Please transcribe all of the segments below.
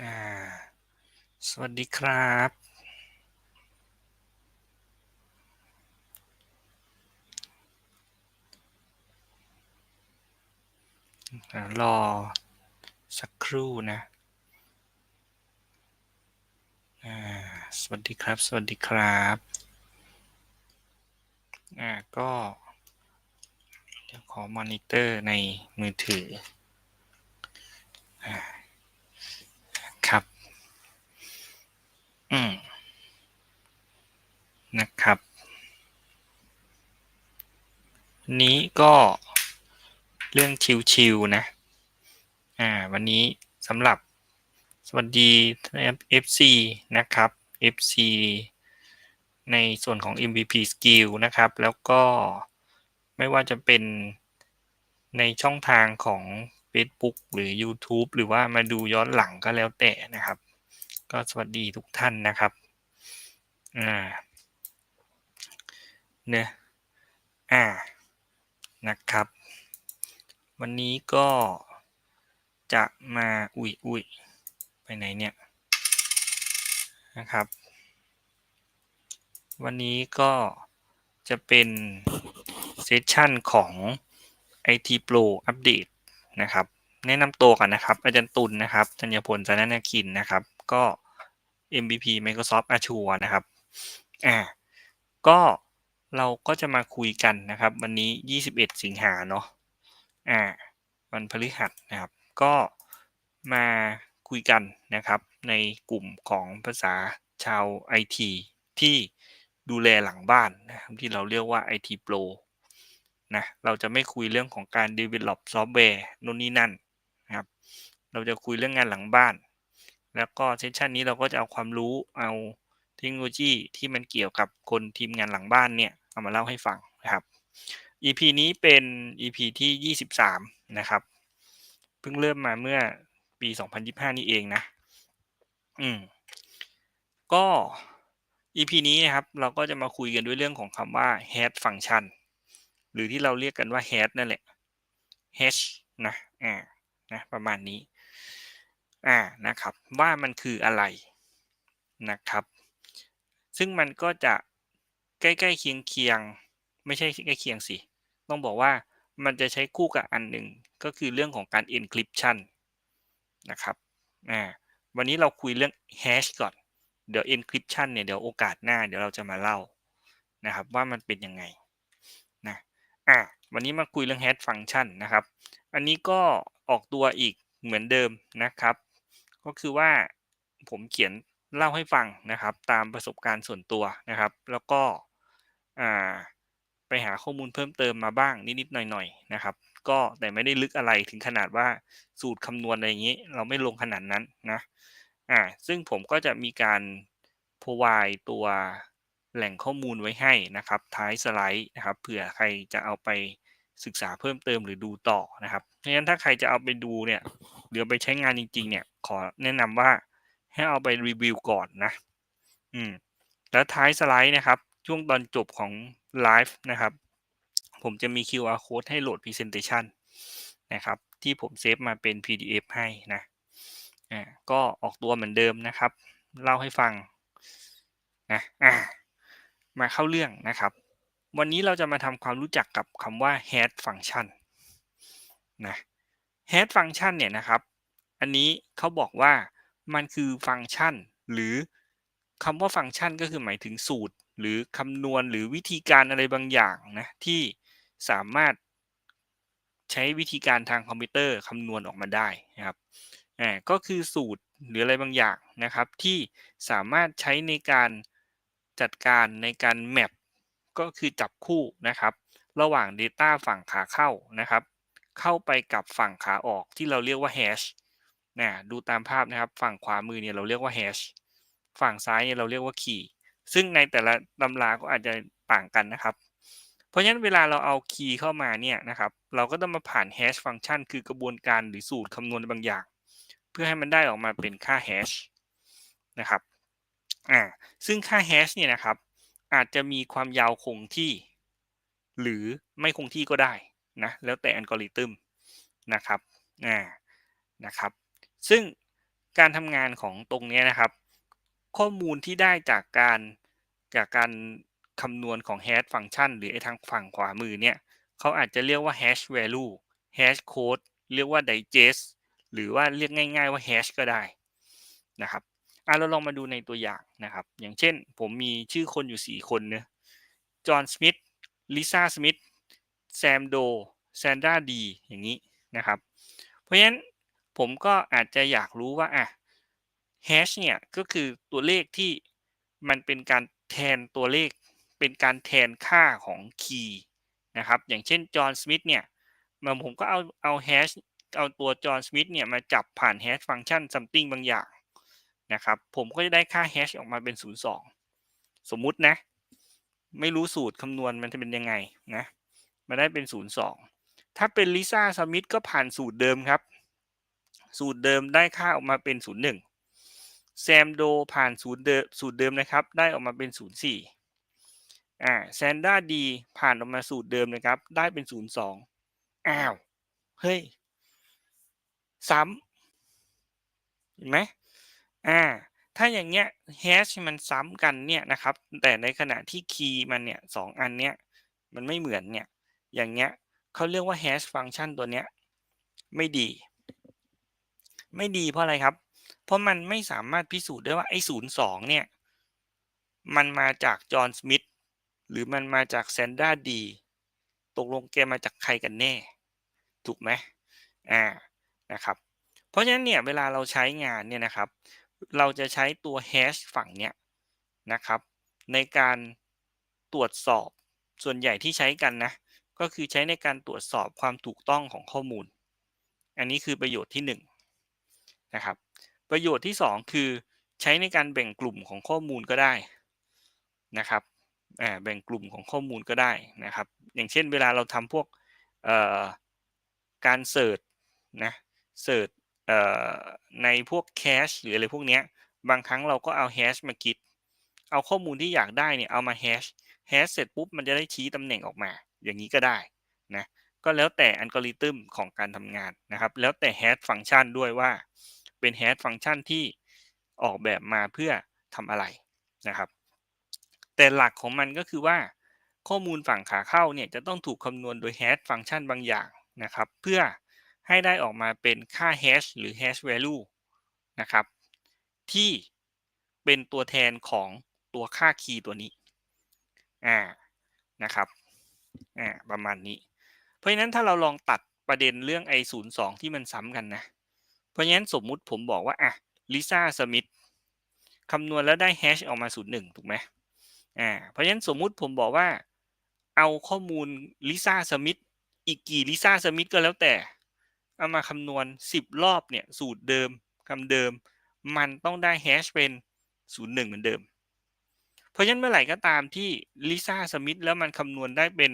อ่าสวัสดีครับรอสักครู่นะอ่าสวัสดีครับ สวัสดีครับอ่าก็เดี๋ยวขอมอนิเตอร์ในมือถืออ่า ครับ อืมนะครับ นี้ก็เรื่องชิวๆนะ อ่า วันนี้สำหรับสวัสดี FC นะครับ FC ในส่วนของ MVP Skill นะครับ แล้วก็ไม่ว่าจะเป็นในช่องทางของ Facebook หรือ YouTube หรือว่ามาดูย้อนหลังก็แล้วแต่นะครับ ก็สวัสดีทุกท่านนะครับอ่าเนะอ่านะครับ วันนี้ก็จะมาอุ้ยอุ้ยไปไหนเนี่ยนะครับ วันนี้ก็จะเป็นเซสชันของ IT Pro อัปเดตนะครับ แนะนำตัวกันนะครับ อาจารย์ตุลนนะครับธัญพลจันนาคินนะครับ ก็ MVP Microsoft Azure นะครับอ่าก็เราก็จะมาคุยกันนะครับ วันนี้ 21 สิงหาเนาะอ่าวันพฤหัสนะครับ ก็มาคุยกันนะครับ ในกลุ่มของภาษาชาว IT ที่ดูแลหลังบ้านนะครับที่เราเรียกว่า IT Pro นะเราจะไม่คุยเรื่องของการ develop ซอฟต์แวร์นู่นนี่นั่นนะครับ เราจะคุยเรื่องงานหลังบ้าน แล้วก็เซสชันนี้เราก็จะเอาความรู้เอาเทคโนโลยีที่มันเกี่ยวกับคนทีมงานหลังบ้านเนี่ยเอามาเล่าให้ฟังนะครับ EP นี้เป็น EP ที่ 23 นะครับ เพิ่งเริ่มมาเมื่อปี 2025 นี่เองนะ อืม ก็ EP นี้นะครับ เราก็จะมาคุยกันด้วยเรื่องของคำว่า head function หรือที่เราเรียกกันว่า head นั่นแหละ h นะ อ่า นะ ประมาณนี้ อ่านะครับว่ามันคืออะไรนะครับ ซึ่งมันก็จะใกล้ๆเคียงๆไม่ใช่ใกล้เคียงสิ ต้องบอกว่ามันจะใช้คู่กับอันหนึ่งก็คือเรื่องของการ encryption นะครับอ่าวันนี้เราคุยเรื่อง hash ก่อน เดี๋ยว encryption เนี่ยเดี๋ยวโอกาสหน้าเดี๋ยวเราจะมาเล่านะครับว่ามันเป็นยังไงนะอ่าวันนี้มาคุยเรื่อง hash function นะครับ อันนี้ก็ออกตัวอีกเหมือนเดิมนะครับ ก็คือว่าผมเขียนเล่าให้ฟังนะครับ ตามประสบการณ์ส่วนตัวนะครับ แล้วก็ไปหาข้อมูลเพิ่มเติมมาบ้างนิดๆหน่อยๆนะครับ ก็แต่ไม่ได้ลึกอะไรถึงขนาดว่าสูตรคำนวณอะไรอย่างนี้ เราไม่ลงขนาดนั้นนะอ่าซึ่งผมก็จะมีการ provide ตัวแหล่งข้อมูลไว้ให้นะครับ ท้ายสไลด์นะครับเผื่อใครจะเอาไปศึกษาเพิ่มเติมหรือดูต่อนะครับเพราะฉะนั้นถ้าใครจะเอาไปดูเนี่ย หรือไปใช้งานจริง ๆ เนี่ย ขอแนะนำว่าให้เอาไปรีวิวก่อนนะ อืม แล้วท้ายสไลด์นะครับ ช่วงตอนจบของไลฟ์นะครับ ผมจะมี QR code ให้โหลด Presentation นะครับ ที่ผมเซฟมาเป็น PDF ให้นะ อ่า ก็ออกตัวเหมือนเดิมนะครับ เล่าให้ฟังนะอ่า มาเข้าเรื่องนะครับ วันนี้เราจะมาทำความรู้จักกับคำว่า head function นะ head function เนี่ยนะครับ อันนี้เขาบอกว่ามันคือฟังก์ชัน หรือคำว่าฟังก์ชันก็คือหมายถึงสูตร หรือคำนวณหรือวิธีการอะไรบางอย่างนะที่สามารถใช้วิธีการทางคอมพิวเตอร์คำนวณออกมาได้นะครับอ่าก็คือสูตรหรืออะไรบางอย่างนะครับ ที่สามารถใช้ในการจัดการในการแมปก็คือจับคู่นะครับ ระหว่าง Data ฝั่งขาเข้านะครับ เข้าไปกับฝั่งขาออกที่เราเรียกว่า hash นะดูตามภาพนะครับ ฝั่งขวามือเนี่ยเราเรียกว่า hash ฝั่งซ้ายเนี่ยเราเรียกว่า key ซึ่งในแต่ละตำราก็อาจจะต่างกันนะครับ เพราะฉะนั้นเวลาเราเอา key เข้ามาเนี่ยนะครับ เราก็ต้องมาผ่าน hash function คือกระบวนการหรือสูตรคำนวณบางอย่าง เพื่อให้มันได้ออกมาเป็นค่า hash นะครับอ่าซึ่งค่า hash เนี่ยนะครับอาจจะมีความยาวคงที่ หรือไม่คงที่ก็ได้ นะแล้วแต่อัลกอริทึมนะครับอ่านะครับ ซึ่งการทำงานของตรงนี้นะครับ ข้อมูลที่ได้จากการจากการคำนวณของ hash function หรือไอ้ทางฝั่งขวามือเนี่ยเขาอาจจะเรียกว่า hash value hash code เรียกว่า digest หรือว่าเรียกง่าย ๆว่า hash ก็ได้นะครับอะเราลองมาดูในตัวอย่างนะครับ อย่างเช่นผมมีชื่อคนอยู่ 4 คนเนะจอห์นสมิธลิซ่าสมิธ แซมโดแซนดราดีอย่างนี้นะครับ เพราะฉะนั้นผมก็อาจจะอยากรู้ว่าอะ hash เนี่ยก็คือตัวเลขที่มันเป็นการแทนตัวเลข เป็นการแทนค่าของคีย์นะครับ อย่างเช่นจอห์นสมิธเนี่ยมาผมก็เอาเอา hash เอาตัวจอห์นสมิธเนี่ยมาจับผ่าน hash function something บางอย่างนะครับ ผมก็จะได้ค่า hash ออกมาเป็น 02 สมมุตินะ ไม่รู้สูตรคำนวณมันจะเป็นยังไงนะ มาได้เป็น02ถ้าเป็นลิซ่าสมิธก็ผ่านสูตรเดิมครับ สูตรเดิมได้ค่าออกมาเป็น01แซมโดผ่านสูตรเดิมสูตรเดิมนะครับ ได้ออกมาเป็น04อ่าแซนด้าดีผ่านออกมาสูตรเดิมนะครับ ได้เป็น02อ้าว เฮ้ย ซ้ำเห็นไหมอ่า ถ้าอย่างเงี้ยแฮชมันซ้ำกันเนี่ยนะครับ แต่ในขณะที่คีย์มันเนี่ยสองอันเนี้ยมันไม่เหมือนเนี่ย อย่างเงี้ยเขาเรียกว่าแฮชฟังก์ชันตัวเนี้ยไม่ดี ไม่ดีเพราะอะไรครับ เพราะมันไม่สามารถพิสูจน์ได้ว่าไอ้ศูนย์สองเนี่ย มันมาจากจอห์นสมิธหรือมันมาจากแซนด้าดีตกลงแกมาจากใครกันแน่ ถูกไหมอ่านะครับ เพราะฉะนั้นเนี่ยเวลาเราใช้งานเนี่ยนะครับ เราจะใช้ตัว hash ฝั่งเนี้ยนะครับ ในการตรวจสอบส่วนใหญ่ที่ใช้กันนะ ก็คือใช้ในการตรวจสอบความถูกต้องของข้อมูล อันนี้คือประโยชน์ที่1นนะครับ ประโยชน์ที่ 2 คือใช้ในการแบ่งกลุ่มของข้อมูลก็ได้นะครับแบ่งกลุ่มของข้อมูลก็ได้นะครับ อย่างเช่นเวลาเราทำพวกการเสิร์ชนะเสิร์ชในพวกแคชหรืออะไรพวกนี้บางครั้งเราก็เอาแฮชมาคิด เอาข้อมูลที่อยากได้เนี่ยเอามาแฮชแฮชเสร็จปุ๊บมันจะได้ชี้ตำแหน่งออกมา อย่างนี้ก็ได้นะก็แล้วแต่อัลกอริทึมของการทำงานนะครับ แล้วแต่แฮชฟังก์ชันด้วยว่า เป็นแฮชฟังก์ชันที่ออกแบบมาเพื่อทำอะไรนะครับ แต่หลักของมันก็คือว่า ข้อมูลฝั่งขาเข้าเนี่ยจะต้องถูกคำนวณโดยแฮชฟังก์ชันบางอย่างนะครับ เพื่อให้ได้ออกมาเป็นค่า hash หรือ hash value นะครับ ที่เป็นตัวแทนของตัวค่าคีย์ตัวนี้อ่านะครับ อ่าประมาณนี้ เพราะฉะนั้นถ้าเราลองตัดประเด็นเรื่อง i 0 2ที่มันซ้ำกันนะ เพราะฉะนั้นสมมุติผมบอกว่าอะลิซ่าสมิธคำนวณแล้วได้ hash ออกมา01ถูกไหมอ่าเพราะฉะนั้นสมมุติผมบอกว่า เอาข้อมูลลิซ่าสมิธอีกกี่ลิซ่าสมิธก็แล้วแต่เอามาคำนวณ 10 รอบเนี่ยสูตรเดิมคำเดิม มันต้องได้แฮชเป็น 01 เหมือนเดิม เพราะฉะนั้นเมื่อไหร่ก็ตามที่ลิซ่าสมิธแล้วมันคำนวณได้เป็น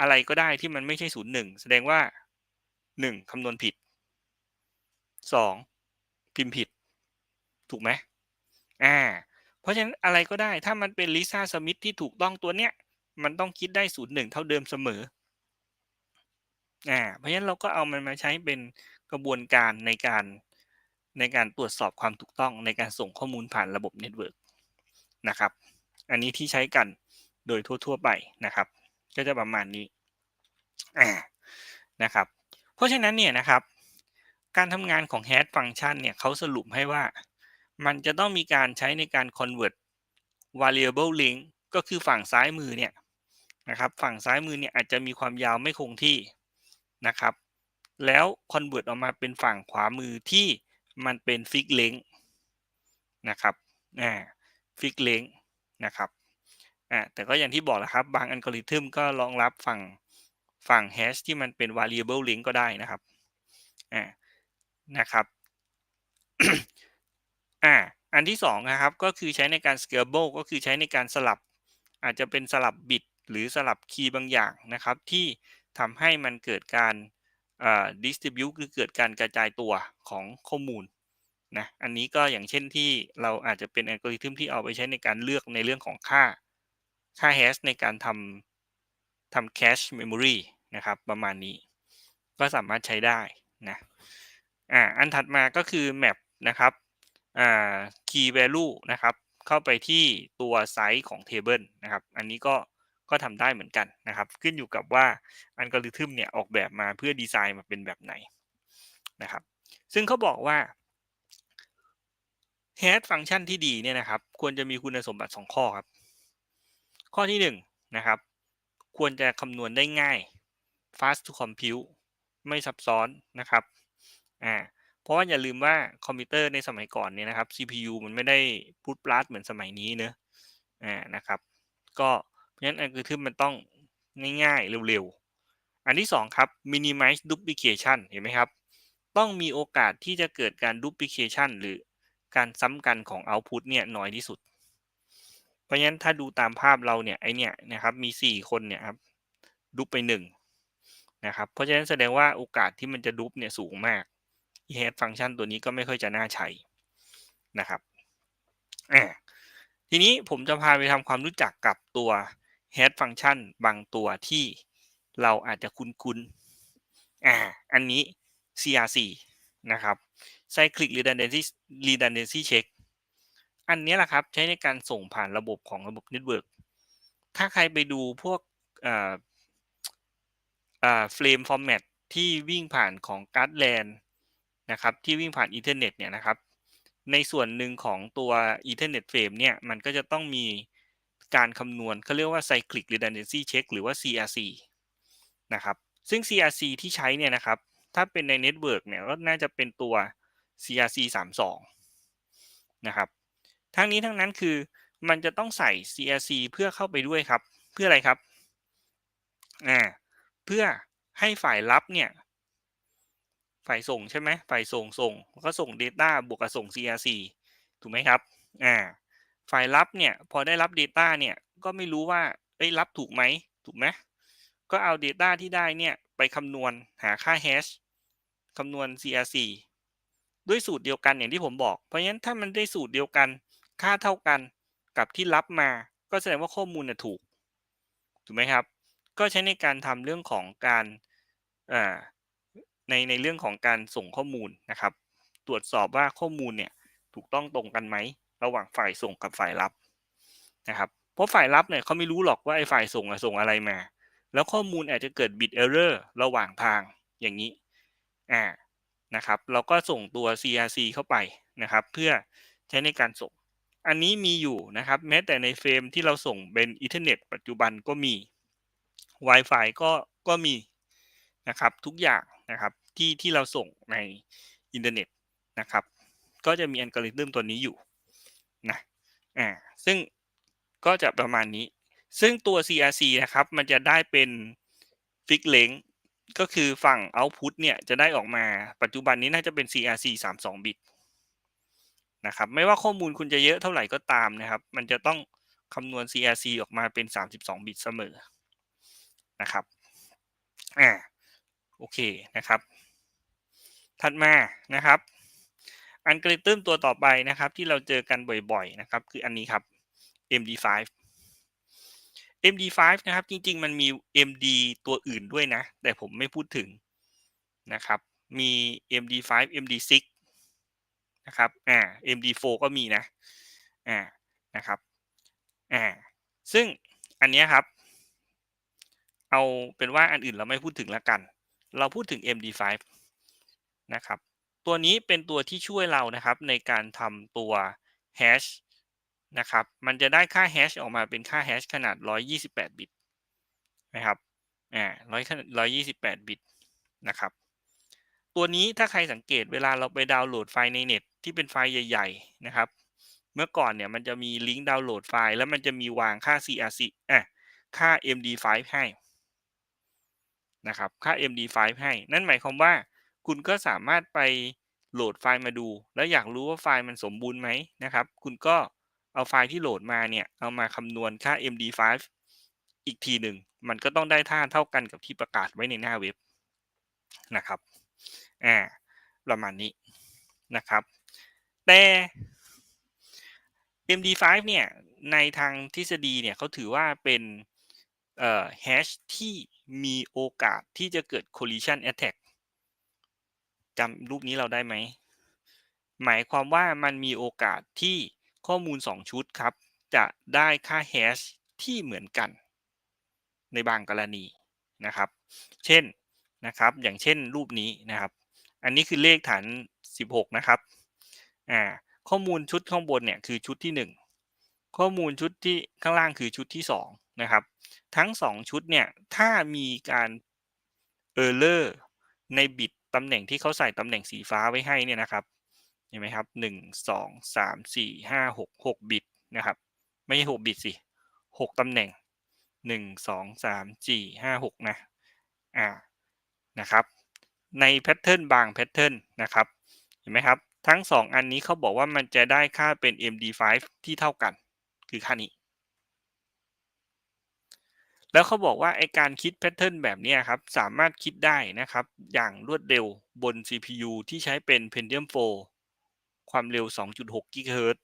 อะไรก็ได้ที่มันไม่ใช่01แสดงว่า 1. คำนวณผิด 2. พิมพ์ผิด ถูกไหมอ่า เพราะฉะนั้นอะไรก็ได้ถ้ามันเป็นลิซ่าสมิธที่ถูกต้องตัวเนี้ย มันต้องคิดได้01เท่าเดิมเสมออ่าเพราะฉะนั้นเราก็เอามันมาใช้เป็นกระบวนการในการในการตรวจสอบความถูกต้องในการส่งข้อมูลผ่านระบบเน็ตเวิร์กนะครับ อันนี้ที่ใช้กันโดยทั่วๆไปนะครับ ก็จะประมาณนี้อ่านะครับ เพราะฉะนั้นเนี่ยนะครับ การทำงานของ hash function เนี่ยเขาสรุปให้ว่ามันจะต้องมีการใช้ในการ convert variable length ก็คือฝั่งซ้ายมือเนี่ยนะครับ ฝั่งซ้ายมือเนี่ยอาจจะมีความยาวไม่คงที่นะครับ แล้วคอนเวิร์ตออกมาเป็นฝั่งขวามือที่มันเป็นฟิกเลงนะครับอ่าฟิกเลง นะครับอ่าแต่ก็อย่างที่บอกแหละครับ บางอัลกอริทึมก็รองรับฝั่งฝั่งแฮชที่มันเป็น variable length ก็ได้นะครับอ่านะครับอ่าอันที่สองนะครับก็คือใช้ในการ scalable ก็คือใช้ในการสลับ อาจจะเป็นสลับบิตหรือสลับคีย์บางอย่างนะครับ ที่ทำให้มันเกิดการ distribute คือเกิดการกระจายตัวของข้อมูล นะอันนี้ก็อย่างเช่นที่เราอาจจะเป็นอัลกอริทึมที่เอาไปใช้ในการเลือกในเรื่องของค่าค่า hash ในการทำทำ cache memory นะครับประมาณนี้ก็สามารถใช้ได้นะอ่าอันถัดมาก็คือ map นะครับอ่า key value นะครับเข้าไปที่ตัวไซส์ของ table นะครับอันนี้ก็ก็ทำได้เหมือนกันนะครับ ขึ้นอยู่กับว่าอัลกอริทึมเนี่ยออกแบบมาเพื่อดีไซน์มาเป็นแบบไหนนะครับซึ่งเขาบอกว่า head ฟังก์ชันที่ดีเนี่ยนะครับ ควรจะมีคุณสมบัติ 2 ข้อครับ ข้อที่1นะครับ ควรจะคำนวณได้ง่าย fast to compute ไม่ซับซ้อนนะครับอ่าเพราะว่าอย่าลืมว่าคอมพิวเตอร์ในสมัยก่อนเนี่ยนะครับ CPU มันไม่ได้พูดปลัดเหมือนสมัยนี้เนอะอ่านะครับ ก็เพราะฉะนั้นอัลกอริทึมมันต้องง่ายๆ เร็วๆ อันที่ 2 ครับ minimize duplication เห็นไหมครับ ต้องมีโอกาสที่จะเกิดการ duplication หรือ การซ้ำกันของ output เนี่ยน้อยที่สุด เพราะฉะนั้นถ้าดูตามภาพเราเนี่ยไอเนี่ยนะครับมี 4 คนเนี่ยครับดุปไป1นะครับเพราะฉะนั้นแสดงว่าโอกาสที่มันจะดุปเนี่ยสูงมาก head ฟังก์ชันตัวนี้ก็ไม่ค่อยจะน่าใช้นะครับอ่าทีนี้ผมจะพาไปทำความรู้จักกับตัว head ฟังก์ชันบางตัวที่เราอาจจะคุ้นๆอ่าอันนี้ CRC นะครับ Cyclic Redundancy Redundancy Check อันนี้แหละครับใช้ในการส่งผ่านระบบของระบบ Network ถ้าใครไปดูพวกอ่าอ่า Frame Format ที่วิ่งผ่านของ g u a r d l a n นะครับที่วิ่งผ่าน Ethernet เน็ตเนี่ยนะครับ ในส่วนหนึ่งของตัว Ethernet Frame เนี่ยมันก็จะต้องมีการคำนวณเขาเรียกว่า Cyclic Redundancy Check หรือว่า CRC นะครับ ซึ่ง CRC ที่ใช้เนี่ยนะครับ ถ้าเป็นใน Network เนี่ยก็น่าจะเป็นตัว CRC 32นะครับ ทั้งนี้ทั้งนั้นคือมันจะต้องใส่ CRC เพื่อเข้าไปด้วยครับ เพื่ออะไรครับอ่าเพื่อให้ฝ่ายรับเนี่ย ฝ่ายส่งใช่ไหมฝ่ายส่งส่งก็ส่ง Data บวกกับส่ง CRC ถูกไหมครับอ่าฝ่ายรับเนี่ยพอได้รับ Data เนี่ยก็ไม่รู้ว่าเอ้ยรับถูกไหมถูกไหมก็เอา Data ที่ได้เนี่ยไปคำนวณหาค่า hash คำนวณ CRC ด้วยสูตรเดียวกันอย่างที่ผมบอก เพราะฉะนั้นถ้ามันได้สูตรเดียวกัน ค่าเท่ากันกับที่รับมา ก็แสดงว่าข้อมูลน่ะถูก ถูกไหมครับ ก็ใช้ในการทำเรื่องของการในในเรื่องของการส่งข้อมูลนะครับ ตรวจสอบว่าข้อมูลเนี่ยถูกต้องตรงกันไหมระหว่างฝ่ายส่งกับฝ่ายรับนะครับ เพราะฝ่ายรับเนี่ยเขาไม่รู้หรอกว่าไอ้ฝ่ายส่งส่งอะไรมา แล้วข้อมูลอาจจะเกิด bit error ระหว่างทางอย่างนี้ อ่า นะครับ เราก็ส่งตัว CRC เข้าไปนะครับ เพื่อใช้ในการส่ง อันนี้มีอยู่นะครับ แม้แต่ในเฟรมที่เราส่งเป็น Ethernet ปัจจุบันก็มี Wi-Fi ก็ก็มีนะครับทุกอย่างนะครับที่ที่เราส่งในอินเทอร์เน็ตนะครับ ก็จะมีอัลกอริทึมตัวนี้อยู่นะอ่าซึ่งก็จะประมาณนี้ ซึ่งตัว CRC นะครับ มันจะได้เป็น Fix Length ก็คือฝั่ง Output เนี่ยจะได้ออกมาปัจจุบันนี้น่าจะเป็น CRC 32 บิตนะครับไม่ว่าข้อมูลคุณจะเยอะเท่าไหร่ก็ตามนะครับ มันจะต้องคำนวณ CRC ออกมาเป็น 32 บิตเสมอนะครับอ่าโอเคนะครับ ถัดมานะครับอัลกริทึมตัวต่อไปนะครับ ที่เราเจอกันบ่อยๆนะครับ คืออันนี้ครับ MD5 MD5 นะครับ จริง ๆ มันมี MD ตัวอื่นด้วยนะ แต่ผมไม่พูดถึงนะครับ มี MD5 MD6 นะครับ อ่า MD4 ก็มีนะ อ่า นะครับ อ่า ซึ่งอันนี้ครับ เอาเป็นว่าอันอื่นเราไม่พูดถึงแล้วกัน เราพูดถึง MD5 นะครับ ตัวนี้เป็นตัวที่ช่วยเรานะครับในการทำตัว hash นะครับ มันจะได้ค่า hash ออกมาเป็นค่า hash ขนาด 128 บิตนะครับ อ่า100 128บิตนะครับ ตัวนี้ถ้าใครสังเกตเวลาเราไปดาวน์โหลดไฟล์ในเน็ตที่เป็นไฟล์ใหญ่ ๆ นะครับ เมื่อก่อนเนี่ยมันจะมีลิงก์ดาวน์โหลดไฟล์ แล้วมันจะมีวางค่า CRC อะ ค่า MD5 ให้นะครับ ค่า MD5 ให้ นั่นหมายความว่าคุณก็สามารถไปโหลดไฟล์มาดู แล้วอยากรู้ว่าไฟล์มันสมบูรณ์ไหมนะครับ คุณก็ เอาไฟล์ที่โหลดมาเนี่ย เอามาคำนวณค่า MD5 อีกทีหนึ่ง มันก็ต้องได้ท่าเท่ากันกับที่ประกาศไว้ในหน้าเว็บนะครับ อ่า ประมาณนี้นะครับ แต่ MD5 เนี่ย ในทางทฤษฎีเนี่ยเขาถือว่าเป็นเอ่อแฮชที่มีโอกาสที่จะเกิด collision attack จำรูปนี้เราได้ไหม หมายความว่ามันมีโอกาสที่ ข้อมูล 2 ชุดครับ จะได้ค่าแฮชที่เหมือนกัน ในบางกรณีนะครับ เช่นนะครับ อย่างเช่นรูปนี้นะครับ อันนี้คือเลขฐาน 16 นะครับอ่าข้อมูลชุดข้างบนเนี่ยคือชุดที่ 1 ข้อมูลชุดที่ข้างล่างคือชุดที่ 2 นะครับ ทั้ง 2 ชุดเนี่ยถ้ามีการเออร์เลอร์ในบิตตำแหน่งที่เขาใส่ตำแหน่งสีฟ้าไว้ให้เนี่ยนะครับ เห็นไหมครับหนึ่งสองสามสี่ห้าหกหกบิตนะครับ ไม่ใช่หกบิตสิหกตำแหน่งหนึ่งสองสามสี่ห้าหกนะอ่านะครับในแพทเทิร์นบางแพทเทิร์นนะครับเห็นไหมครับ ทั้ง 2 อันนี้เขาบอกว่ามันจะได้ค่าเป็น MD5 ที่เท่ากัน คือค่านี้ แล้วเขาบอกว่าไอการคิดแพทเทิร์นแบบนี้ครับ สามารถคิดได้นะครับ อย่างรวดเร็วบน CPU ที่ใช้เป็น Pentium 4 ความเร็ว 2.6 GHz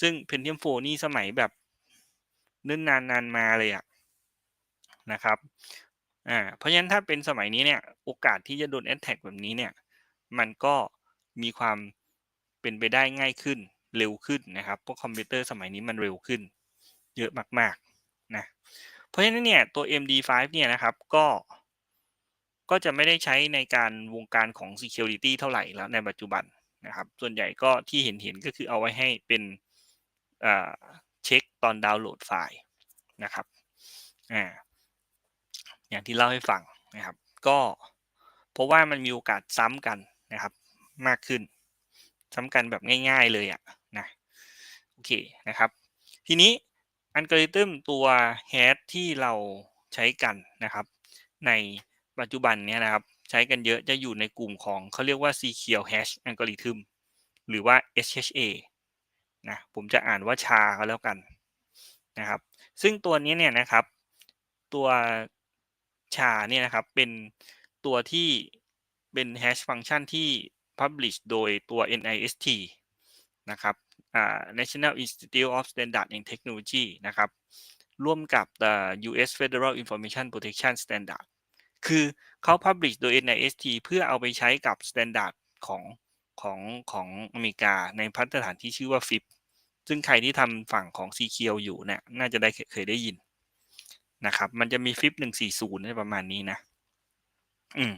ซึ่ง Pentium 4 นี่สมัยแบบเนิ่นนานนานมาเลยอะนะครับอ่าเพราะฉะนั้นถ้าเป็นสมัยนี้เนี่ย โอกาสที่จะโดน attack แบบนี้เนี่ย มันก็มีความเป็นไปได้ง่ายขึ้นเร็วขึ้นนะครับเพราะคอมพิวเตอร์สมัยนี้มันเร็วขึ้น เยอะมากๆนะเพราะฉะนั้นเนี่ยตัว MD5 เนี่ยนะครับก็ก็จะไม่ได้ใช้ในการวงการของ Security เท่าไหร่แล้วในปัจจุบัน นะครับ ส่วนใหญ่ก็ที่เห็นเห็นก็คือเอาไว้ให้เป็นเช็คตอนดาวน์โหลดไฟล์นะครับอ่าอย่างที่เล่าให้ฟังนะครับ ก็เพราะว่ามันมีโอกาสซ้ำกันนะครับ มากขึ้น ซ้ำกันแบบง่าย ๆเลยอะนะโอเคนะครับ ทีนี้อัลกอริทึมตัวแฮชที่เราใช้กันนะครับ ในปัจจุบันเนี้ยนะครับ ช้กันเยอะจะอยู่ในกลุ่มของเขาเรียกว่า Secure Hash Algorithm หรือว่า SHA นะผมจะอ่านว่าชาก็แล้วกันนะครับ ซึ่งตัวนี้เนี่ยนะครับ ตัวชาเนี่ยนะครับเป็นตัวที่เป็น hash function ที่ publish โดยตัว NIST นะครับ National Institute of Standards and Technology นะครับร่วมกับ US Federal Information Protection Standard คือเขา publish โดย NIST เพื่อเอาไปใช้กับ standard ของของของอเมริกาในพัฒฐานที่ชื่อว่า FIP ซึ่งใครที่ทำฝั่งของ CQ อยู่เนี่ยน่าจะได้เคยได้ยินนะครับ มันจะมี FIP 140ประมาณนี้นะ อืม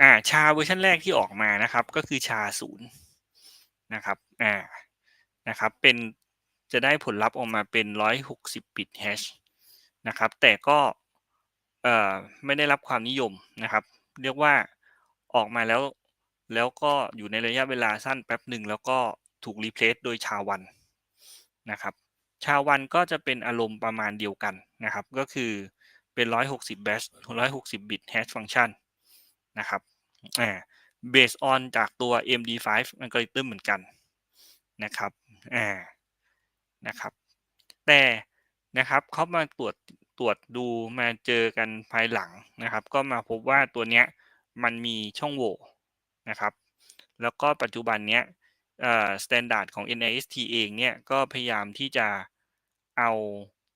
อ่า ชาเวอร์ชันแรกที่ออกมานะครับ ก็คือชาศูนย์นะครับ อ่า นะครับ เป็นจะได้ผลลัพธ์ออกมาเป็น 160 บิตแฮชนะครับ แต่ก็ เอ่อไม่ได้รับความนิยมนะครับ เรียกว่าออกมาแล้วแล้วก็อยู่ในระยะเวลาสั้นแป๊บหนึ่งแล้วก็ถูกรีเพลซโดยชาวันนะครับ ชาวันก็จะเป็นอารมณ์ประมาณเดียวกันนะครับ ก็คือเป็น 160 bash 160 bit hash function นะครับอ่า based on จากตัว MD5 algorithm เหมือนกันนะครับอ่านะครับ แต่นะครับเขามาตรวจ ตรวจดูมาเจอกันภายหลังนะครับ ก็มาพบว่าตัวเนี้ยมันมีช่องโหว่นะครับ แล้วก็ปัจจุบันเนี้ยเอ่อ standard ของ NIST เองเนี่ยก็พยายามที่จะเอา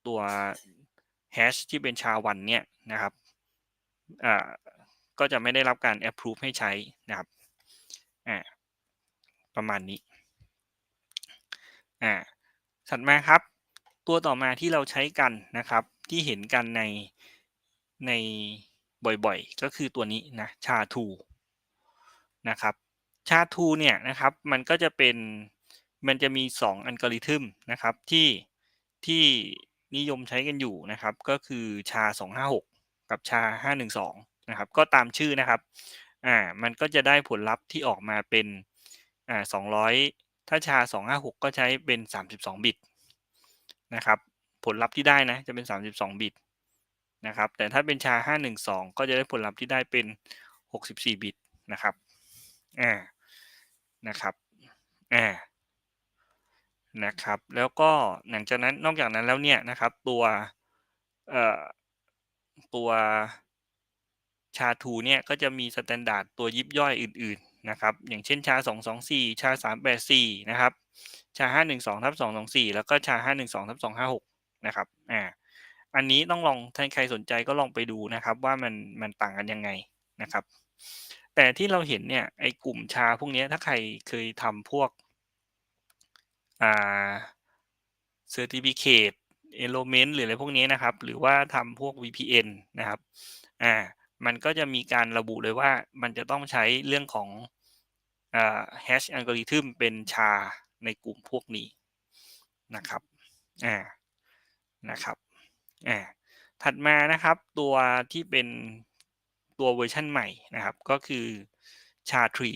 ตัว hash ที่เป็นชาวันเนี่ยนะครับอ่าก็จะไม่ได้รับการ approve ให้ใช้นะครับอ่าประมาณนี้อ่าถัดมาครับ ตัวต่อมาที่เราใช้กันนะครับ ที่เห็นกันในในบ่อยๆ ก็คือตัวนี้นะชาทูนะครับชาทูเนี่ยนะครับมันก็จะเป็นมันจะมี 2 อัลกอริทึมนะครับที่ที่นิยมใช้กันอยู่นะครับ ก็คือชา 256 กับชา 512 นะครับ ก็ตามชื่อนะครับอ่ามันก็จะได้ผลลัพธ์ที่ออกมาเป็นอ่า200 ถ้าชา 256 ก็ใช้เป็น 32 บิต นะครับ ผลลัพธ์ที่ได้นะจะเป็น 32 บิตนะครับ แต่ถ้าเป็นชา 512 ก็จะได้ผลลัพธ์ที่ได้เป็น 64 บิตนะครับ อ่า นะครับ อ่า นะครับ แล้วก็หลังจากนั้นนอกจากนั้นแล้วเนี่ยนะครับ ตัว เอ่อ ตัวชาทูเนี่ยก็จะมีสแตนดาร์ดตัวยิบย่อยอื่น ๆ นะครับอย่างเช่นชา 224 ชา 384 นะครับ ชา 512ทับ224 แล้วก็ชา 512ทับ256 นะครับอ่าอันนี้ต้องลองถ้าใครสนใจก็ลองไปดูนะครับว่ามันมันต่างกันยังไงนะครับ แต่ที่เราเห็นเนี่ยไอ้กลุ่มชาพวกนี้ถ้าใครเคยทำพวกอ่า certificate element หรืออะไรพวกนี้นะครับ หรือว่าทำพวก VPN นะครับอ่ามันก็จะมีการระบุเลยว่ามันจะต้องใช้เรื่องของ อ่า hash algorithm เป็นชาในกลุ่มพวกนี้นะครับอ่านะครับอ่าถัดมานะครับตัวที่เป็นตัวเวอร์ชันใหม่นะครับก็คือชาทรี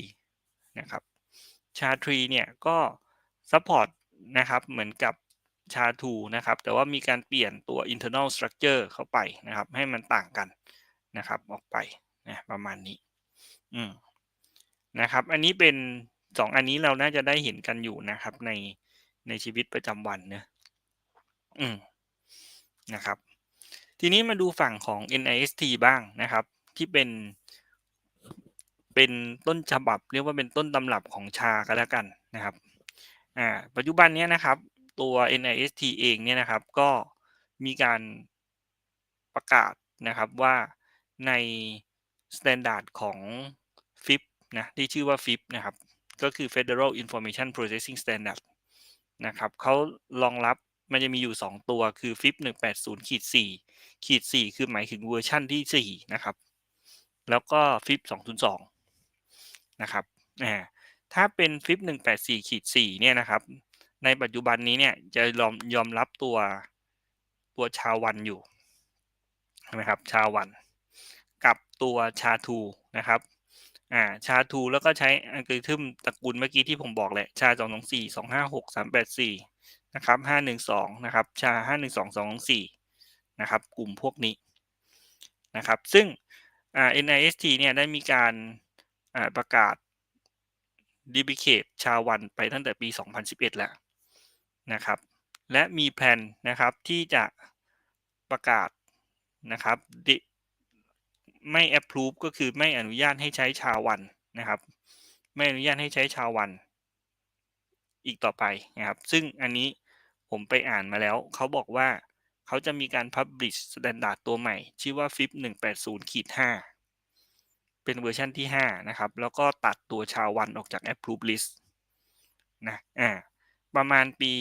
นะครับชาทรีเนี่ยก็ support นะครับเหมือนกับชาทูนะครับแต่ว่ามีการเปลี่ยนตัว internal structure เข้าไปนะครับ ให้มันต่างกันนะครับออกไปนะประมาณนี้ อืม นะครับ อันนี้เป็นสองอันนี้เราน่าจะได้เห็นกันอยู่นะครับ ในในชีวิตประจำวันเนะอืมนะครับ ทีนี้มาดูฝั่งของ NIST บ้างนะครับ ที่เป็นเป็นต้นฉบับ เรียกว่าเป็นต้นตำรับของชาก็แล้วกันนะครับอ่าปัจจุบันนี้นะครับ ตัว NIST เองเนี่ยนะครับ ก็มีการประกาศนะครับว่าใน standard ของ นะที่ชื่อว่า FIP นะครับ ก็คือ Federal Information Processing Standard นะครับเขารองรับมันจะมีอยู่ 2 ตัวคือ FIP 180ขีด4ขีด4คือหมายถึงเวอร์ชั่นที่ 4 นะครับ แล้วก็ FIP 2.2นะครับอ่าถ้าเป็น FIP 184ขีด4เนี่ยนะครับ ในปัจจุบันนี้เนี่ยจะยอมยอมรับตัวตัวชาวันอยู่นะครับ ชาวัน กับตัวชาทูนะครับ อ่าชาทูแล้วก็ใช้อัลกอริทึมตระกูลเมื่อกี้ที่ผมบอกแหละชา2 2 4 2 5 6 3 8 4นะครับ512นะครับชา512 2 4นะครับ กลุ่มพวกนี้นะครับ ซึ่งอ่า NIST เนี่ยได้มีการอ่าประกาศดีบิเคทชาวันไปตั้งแต่ปี 2011 แล้วนะครับ และมีแผนนะครับที่จะประกาศนะครับ ไม่ approve ก็คือไม่อนุญาตให้ใช้ชาวันนะครับ ไม่อนุญาตให้ใช้ชาวันอีกต่อไปนะครับ ซึ่งอันนี้ผมไปอ่านมาแล้ว เขาบอกว่าเขาจะมีการ publish standard ตัวใหม่ ชื่อว่า FIP 180ขีด5เป็นเวอร์ชันที่ 5 นะครับ แล้วก็ตัดตัวชาวันออกจาก approve list นะอ่าประมาณปี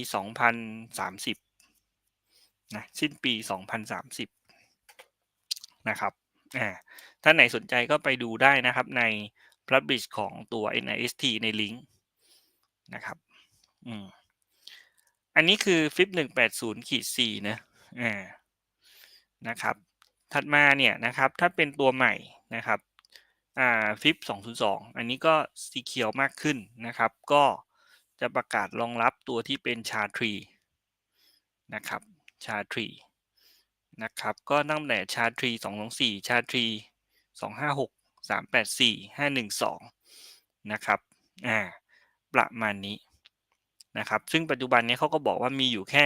2030นะสิ้นปี 2030 นะครับ อ่าถ้าไหนสนใจก็ไปดูได้นะครับใน Publish ของตัว NIST ในลิงก์นะครับอืมอันนี้คือ FIP 180ขีด4นะอ่านะครับ ถัดมาเนี่ยนะครับถ้าเป็นตัวใหม่นะครับอ่า FIP 202 อันนี้ก็สีเขียวมากขึ้นนะครับ ก็จะประกาศรองรับตัวที่เป็นชาทรีนะครับชาทรี นะครับ ก็ตั้งแต่ชาทรี224ชาทรี256 384 512นะครับอ่าประมาณนี้นะครับ ซึ่งปัจจุบันนี้เขาก็บอกว่ามีอยู่แค่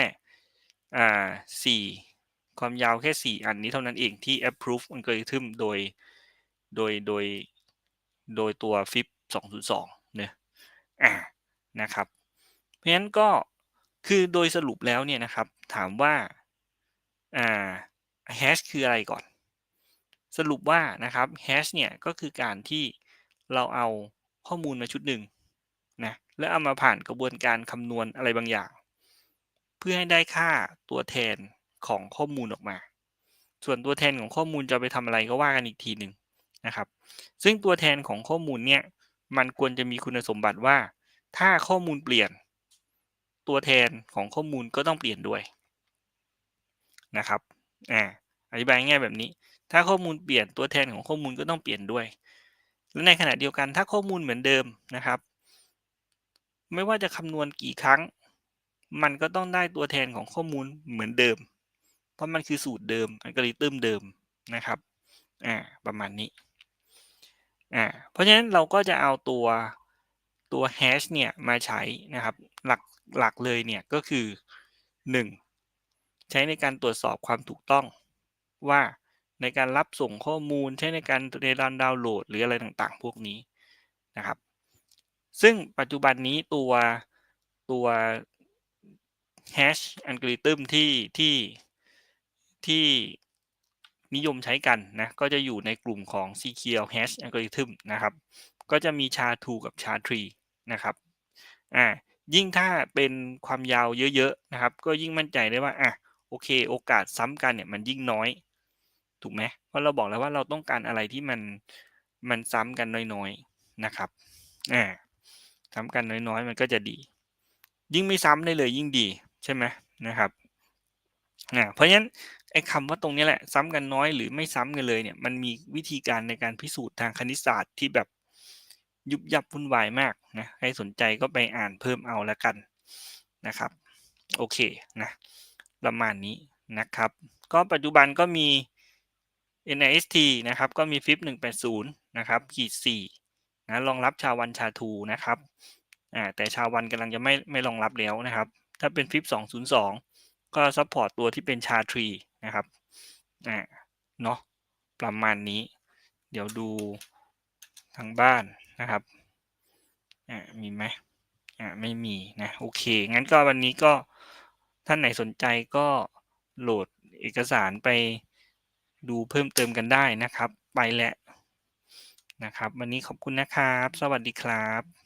อ่า4ความยาวแค่ 4 อันนี้เท่านั้นเองที่ approve algorithm โดยโดยโดยโดยตัว FIP 202เนี่ยอ่านะครับ เพราะฉะนั้นก็คือโดยสรุปแล้วเนี่ยนะครับ ถามว่า อ่าแฮชคืออะไรก่อน สรุปว่านะครับแฮชเนี่ยก็คือการที่เราเอาข้อมูลมาชุดหนึ่งนะแล้วเอามาผ่านกระบวนการคำนวณอะไรบางอย่าง เพื่อให้ได้ค่าตัวแทนของข้อมูลออกมา ส่วนตัวแทนของข้อมูลจะไปทำอะไรก็ว่ากันอีกทีหนึ่งนะครับ ซึ่งตัวแทนของข้อมูลเนี่ยมันควรจะมีคุณสมบัติว่า ถ้าข้อมูลเปลี่ยน ตัวแทนของข้อมูลก็ต้องเปลี่ยนด้วย นะครับอ่าอธิบายง่ายแบบนี้ ถ้าข้อมูลเปลี่ยนตัวแทนของข้อมูลก็ต้องเปลี่ยนด้วย และในขณะเดียวกันถ้าข้อมูลเหมือนเดิมนะครับ ไม่ว่าจะคำนวณกี่ครั้ง มันก็ต้องได้ตัวแทนของข้อมูลเหมือนเดิม เพราะมันคือสูตรเดิมอัลกอริทึมเดิมนะครับอ่าประมาณนี้อ่าเพราะฉะนั้นเราก็จะเอาตัวตัวแฮชเนี่ยมาใช้นะครับ หลักหลักเลยเนี่ยก็คือ 1. ใช้ในการตรวจสอบความถูกต้องว่าในการรับส่งข้อมูลใช้ในการในการดาวน์โหลด หรืออะไรต่างๆ พวกนี้นะครับ ซึ่งปัจจุบันนี้ตัวตัว hash algorithm ที่ที่ที่นิยมใช้กันนะก็จะอยู่ในกลุ่มของ CQL hash algorithm นะครับ ก็จะมี SHA-2 กับ SHA-3 นะครับอ่ายิ่งถ้าเป็นความยาวเยอะ ๆ นะครับ ก็ยิ่งมั่นใจได้ว่าอะ โอเค โอกาสซ้ำกันเนี่ยมันยิ่งน้อย ถูกไหมเพราะเราบอกแล้วว่าเราต้องการอะไรที่มันมันซ้ำกันน้อยๆนะครับอ่าซ้ำกันน้อยๆ มันก็จะดี ยิ่งไม่ซ้ำได้เลยยิ่งดีใช่ไหมนะครับอ่าเพราะฉะนั้นไอ้คำว่าตรงนี้แหละซ้ำกันน้อยหรือไม่ซ้ำกันเลยเนี่ยมันมีวิธีการในการพิสูจน์ทางคณิตศาสตร์ที่แบบยุบยับวุ่นวายมากนะใครสนใจก็ไปอ่านเพิ่มเอาละกันนะครับ โอเคนะ ประมาณนี้นะครับ ก็ปัจจุบันก็มี NIST นะครับ ก็มี FIP 180นะครับขีด4นะรองรับชาวันชาทูนะครับอ่าแต่ชาวันกำลังจะไม่ไม่รองรับแล้วนะครับ ถ้าเป็น FIP 202 ก็ซัพพอร์ตตัวที่เป็นชาทรีนะครับอ่าเนาะประมาณนี้ เดี๋ยวดูทางบ้านนะครับอ่ามีไหมอ่าไม่มีนะโอเค งั้นก็วันนี้ก็ ท่านไหนสนใจก็โหลดเอกสารไปดูเพิ่มเติมกันได้นะครับ ไปแล้วนะครับ วันนี้ขอบคุณนะครับ สวัสดีครับ